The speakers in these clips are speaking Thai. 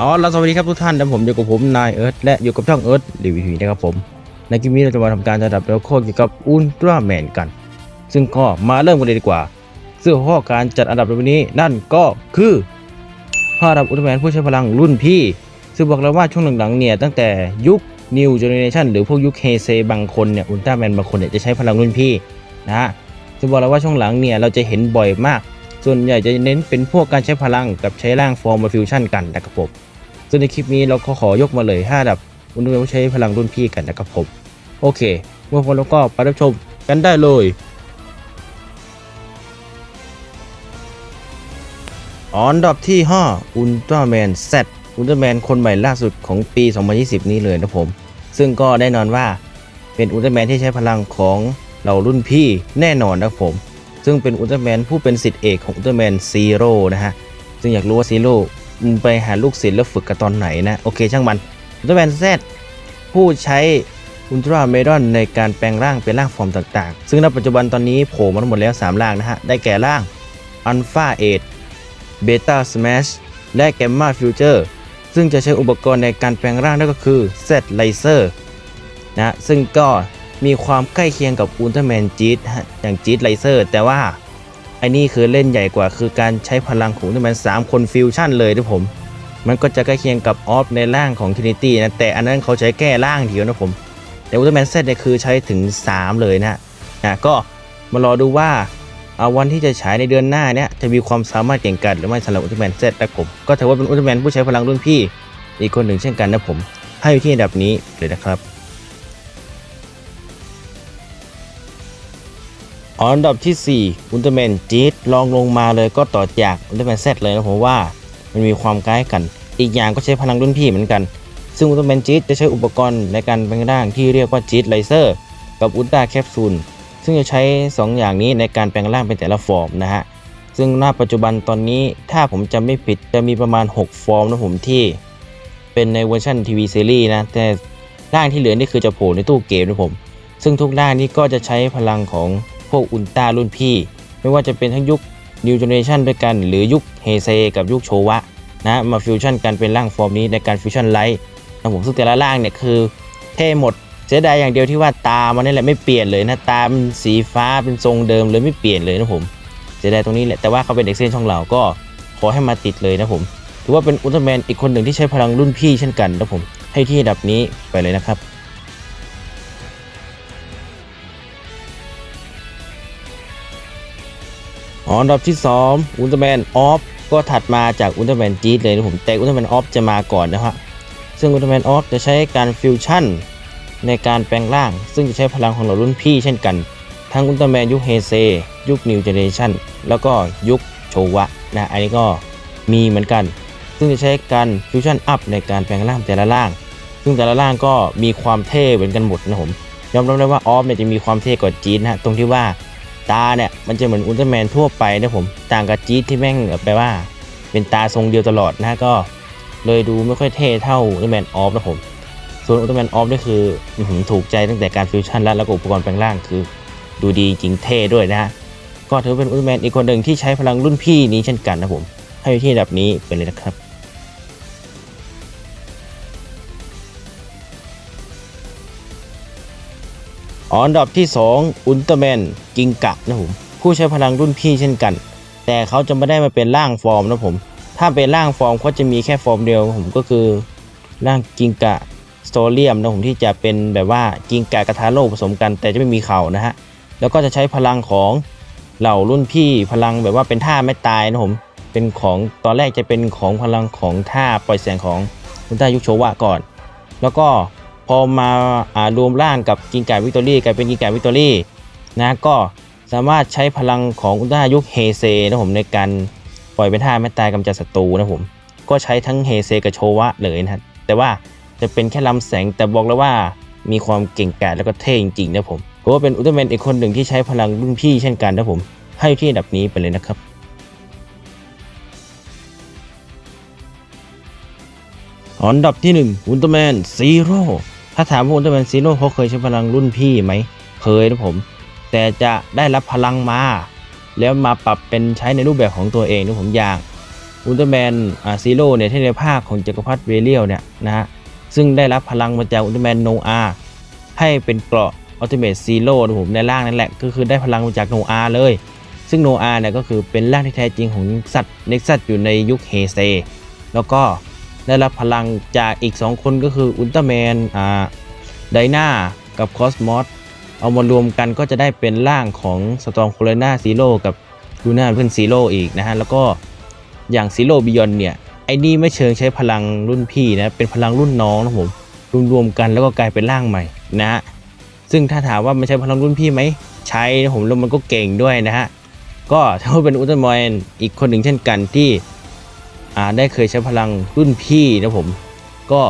อ๋อแล้วสวัสดีครับทุกท่านและผมอยู่กับผมนายเอิร์ธและอยู่กับช่องเอิร์ธรีวิวนะครับผม ในคลิปนี้เราจะมาทำการจัดอันดับแล้วโคเกี่ยวกับอุลตร้าแมนกัน ซึ่งก็มาเริ่มกันเลยดีกว่า ซึ่งหัวข้อการจัดอันดับในวันนี้นั่นก็คือห้าอันดับอุลตร้าแมนผู้ใช้พลังรุ่นพี่ ซึ่งบอกแล้วว่าช่วงหลังๆเนี่ยตั้งแต่ยุค New Generation หรือพวกยุคเฮเซบางคนเนี่ยอุลตร้าแมนบางคนเนี่ยจะใช้พลังรุ่นพี่นะฮะซึ่งบอกแล้วว่าช่วงหลังเนี่ยเราจะเห็นบ่อยมาก ส่วนใหญ่จะเน้นเป็นพวกการใช้พลังกับใช้ร่างฟอร์มมาฟิวชั่นกันนะครับผมซึ่งในคลิปนี้เราก็ขอยกมาเลย5ดับอุณหภูมิใช้พลังรุ่นพี่กันนะครับผมโอเค เมื่อพร้อมแล้วก็ไปรับชมกันได้เลยอันดับที่ 5 อุลตร้าแมน Z อุลตร้าแมนคนใหม่ล่าสุดของปี 2020 นี้เลยนะผม ซึ่งก็แน่นอนว่าเป็นอุลตร้าแมนที่ใช้พลังของเหล่ารุ่นพี่แน่นอนนะครับผม ซึ่งเป็นอุลตร้าแมนผู้เป็นสิทธิเอกของอุลตร้าแมนซีโร่นะฮะ ซึ่งอยากรู้ว่าซีโร่ไปหาลูกศิษย์แล้วฝึกกันตอนไหนนะ โอเคช่างมัน อุลตร้าแมนแซผู้ใช้อุลตร้าเมดอนในการแปลงร่างเป็นร่างฟอร์มต่างๆ ซึ่งณปัจจุบันตอนนี้โผล่มาทั้งหมดแล้ว 3 ร่างนะฮะ ได้แก่ร่างอัลฟาเอทเบต้าสแมชและแกมมาฟิวเจอร์ซึ่งจะใช้อุปกรณ์ในการแปลงร่างนั่นก็คือ Z Laser นะซึ่งก็ มีความใกล้เคียงกับอุลตร้าแมนจีดอย่างจีดไลเซอร์ แต่ว่าไอ้นี่คือเล่นใหญ่กว่าคือการใช้พลังของอุลตร้าแมน3คนฟิวชั่นเลยนะผม มันก็จะใกล้เคียงกับออฟในร่างของ Trinity นะแต่อันนั้นเขาใช้แก้ร่างเดียวนะผมแต่อุลตร้าแมนเซตเนี่ยคือใช้ถึง 3 เลยนะนะก็มารอดูว่าเอาวันที่จะฉายในเดือนหน้าเนี่ยจะมีความสามารถเก่งกาจหรือไม่สำหรับอุลตร้าแมนเซตนะผมก็ถือว่าเป็นอุลตร้าแมนผู้ใช้พลังรุ่นพี่ อีกคนหนึ่งเช่นกันนะผมให้อยู่ที่อันดับนี้เลยนะครับ อันดับที่ 4 อุลตร้าแมนจีดลองลงมาเลยก็ต่อจากอุลตร้าแมนเซเลยนะผมว่ามันมีความคล้กัน อีกอย่างก็ใช้พลังรุ่นพี่เหมือนกัน ซึ่งอุลตร้าแมนจีดจะใช้อุปกรณ์ในการแปลงร่างที่เรียกว่าจีดไลเซอร์ กับอุลตร้าแคปซูลซึ่งจะใช้ 2 อย่างนี้ในการแปลงร่างเป็นแต่ละฟอร์มนะฮะซึ่งณปัจจุบันตอนนี้ถ้าผมจำไม่ผิดจะมีประมาณ 6 ฟอร์มนะผมที่ เป็นในเวอร์ชันทีวีซีรีส์นะแต่ร่างที่เหลือนี่คือจะโผล่ในตู้เกมนะผม ซึ่งทุกร่างนี้ก็จะใช้พลังของ วกอุลตร้ารุ่นพี่ ไม่ว่าจะเป็นทั้งยุค New Generation ด้วยกัน หรือยุคเฮเซกับยุคโชวะนะมาฟิวชั่นกันเป็นร่างฟอร์มนี้ในการฟิวชั่นไลท์นะผมซึ่งแต่ละร่างเนี่ยคือเท่หมดเสียดายอย่างเดียวที่ว่าตามันนี่แหละไม่เปลี่ยนเลยนะตาเป็นสีฟ้าเป็นทรงเดิมเลยไม่เปลี่ยนเลยนะผมเสียดายตรงนี้แหละแต่ว่าเขาเป็นเด็กเส้นช่องเราก็ขอให้มาติดเลยนะผมถือว่าเป็นอุลตร้าแมนอีกคนหนึ่งที่ใช้พลังรุ่นพี่เช่นกันนะผมให้ที่ดับนี้ไปเลยนะครับ อันดับที่2อุลตร้าแมนออฟก็ถัดมาจากอุลตร้าแมนจีดเลยนะผมแต่อุลตร้าแมนออฟจะมาก่อนนะฮะซึ่งอุลตร้าแมนออฟจะใช้การฟิวชั่นในการแปลงร่าง ซึ่งจะใช้พลังของเหล่ารุ่นพี่เช่นกัน ทั้งอุลตร้าแมนยุคเฮเซยุคนิวเจเนชั่นแล้วก็ยุคโชวะนะอันนี้ก็มีเหมือนกัน ซึ่งจะใช้การฟิวชั่นอัพในการแปลงร่างแต่ละร่าง ซึ่งแต่ละร่างก็มีความเท่เหมือนกันหมดนะผมยอมรับเลยว่าออฟเนี่ยจะมีความเท่กว่าจีดนะฮะตรงที่ว่า ตาเนี่ยมันจะเหมือนอุลตร้าแมนทั่วไปนะผมต่างกับจี๊ดที่แม่งแปลว่า เป็นตาทรงเดียวตลอดนะก็ เลยดูไม่ค่อยเท่เท่าอุลตร้าแมนออฟนะผมส่วนอุลตร้าแมนออฟนี่คือถูกใจตั้งแต่การฟิวชั่นแล้วแล้วก็อุปกรณ์แปลงร่างคือ ดูดีจริงเท่ด้วยนะฮะก็ถือเป็นอุลตร้าแมนอีกคนหนึ่งที่ใช้พลังรุ่นพี่นี้เช่นกันนะผมให้อยู่ที่ระดับนี้ไปเลยนะครับ อันดับที่ 2 อุลตร้าแมนกิงกะนะผมผู้ใช้พลังรุ่นพี่เช่นกัน แต่เขาจะไม่ได้มาเป็นร่างฟอร์มนะผม ถ้าเป็นร่างฟอร์มเขาจะมีแค่ฟอร์มเดียวผมก็คือร่างกิงกะสโตเรียมนะผมที่จะเป็นแบบว่ากิงกะกับทาโร่ผสมกัน แต่จะไม่มีเข่านะฮะแล้วก็จะใช้พลังของเหล่ารุ่นพี่พลังแบบว่าเป็นท่าไม่ตายนะผมเป็นของตอนแรกจะเป็นของพลังของท่าปล่อยแสงของคุณต้ายุคโชวะก่อน แล้วก็ พอมาอ่ารวมร่างกับกิงกาวิกตอรี่กลายเป็นกิงกาวิกตอรี่นะก็สามารถใช้พลังของอุลตร้ายุคเฮเซนะผมในการปล่อยเป็นท่าไม่ตายกำจัดศัตรูนะผมก็ใช้ทั้งเฮเซกับโชวะเลยนะแต่ว่าจะเป็นแค่ลำแสงแต่บอกแล้วว่ามีความเก่งกาจแล้วก็เท่จริงๆนะผมเพราะว่าเป็นอุลตร้าแมนอีกคนหนึ่งที่ใช้พลังรุ่นพี่เช่นกันนะผมให้ที่อันดับนี้ไปเลยนะครับอันดับที่ 1 อุลตร้าแมนซีโร่ ถ้าถามว่าอุลตร้าแมนซีโร่เขาเคยใช้พลังรุ่นพี่ไหม เคยนะผม แต่จะได้รับพลังมา แล้วมาปรับเป็นใช้ในรูปแบบของตัวเองนะผมอย่างอุลตร้าแมนซีโร่เนี่ยที่ในภาคของจักรพรรดิเวเลียลเนี่ยนะฮะ ซึ่งได้รับพลังมาจากอุลตร้าแมนโนอาให้เป็นเกราะอัลติเมทซีโร่นะผมในร่างนั่นแหละ ก็คือได้พลังมาจากโนอาเลย ซึ่งโนอาเนี่ยก็คือเป็นร่างที่แท้จริงของสัตว์เน็กซัสอยู่ในยุคเฮเซแล้วก็ ได้รับพลังจากอีก 2 คนก็คืออุลตร้าแมนอ่าไดนากับคอสมอสเอามารวมกันก็จะได้เป็นร่างของสตองโคเลนาซีโร่กับลูน่าเพื่อนซีโร่อีกนะฮะ แล้วก็อย่างซีโร่บิยอนเนี่ยไอ้นี่ไม่เชิงใช้พลังรุ่นพี่นะ เป็นพลังรุ่นน้องนะผมรวมๆกันแล้วก็กลายเป็นร่างใหม่นะฮะซึ่งถ้าถามว่ามันใช้พลังรุ่นพี่ไหมใช้นะผมแล้วมันก็เก่งด้วยนะฮะก็ถือว่าเป็นอุลตร้าแมนอีกคนหนึ่งเช่นกันที่ ได้เคยใช้พลังรุ่นพี่นะผม ก็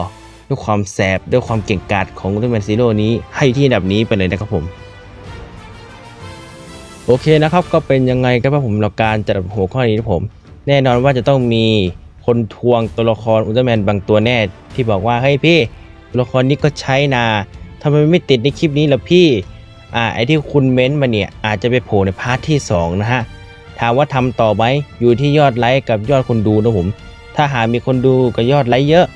ด้วยความแสบด้วยความเก่งกาจของอุลตร้าแมนซีโร่นี้ให้ที่อันดับนี้ไปเลยนะครับผม โอเคนะครับก็เป็นยังไงครับผมหลักการจัดหัวข้อนี้นะผม แน่นอนว่าจะต้องมีคนทวงตัวละครอุลตร้าแมนบางตัวแน่ที่บอกว่าเฮ้ยพี่ตัวละครนี้ก็ใช้นาทำไมไม่ติดในคลิปนี้ล่ะพี่อ่าไอที่คุณเม้นต์มาเนี่ยอาจจะไปโผล่ในพาร์ทที่ 2 นะฮะ ถามว่าทำต่อไหมอยู่ที่ยอดไลค์กับยอดคนดูนะผม ถ้าหากมีคนดูกับยอดไลค์เยอะ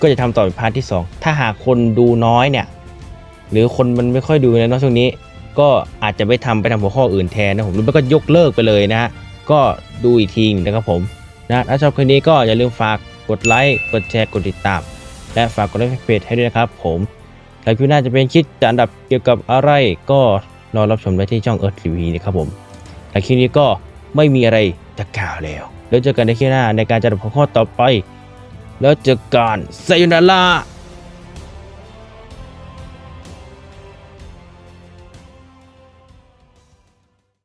ก็จะทำต่อในพาร์ทที่ 2 ถ้าหากคนดูน้อยเนี่ย หรือคนมันไม่ค่อยดูในนอะช่วงนี้ ก็อาจจะไปทำไปทำหัวข้ออื่นแทนนะผมหรือไม่ก็ยกเลิกไปเลยนะฮะก็ดูอีกทีนะครับผมนะถ้าชอบคลิปนี้ก็อย่าลืมฝากกดไลค์กดแชร์กดติดตาม และฝากกดไลค์เพจให้ด้วยนะครับ ผมแล้วคลิปหน้าจะเป็นคลิปจะอันดับเกี่ยวกับอะไรก็รอรับชมได้ที่ช่องเอิร์ธทีวีนะครับผมแต่คลิปนี้ก็ ไม่มีอะไรจะกล่าวแล้ว แล้วเจอกันในคลิปหน้าในการจัดหัวข้อต่อไป แล้วเจอกันไซยุนารา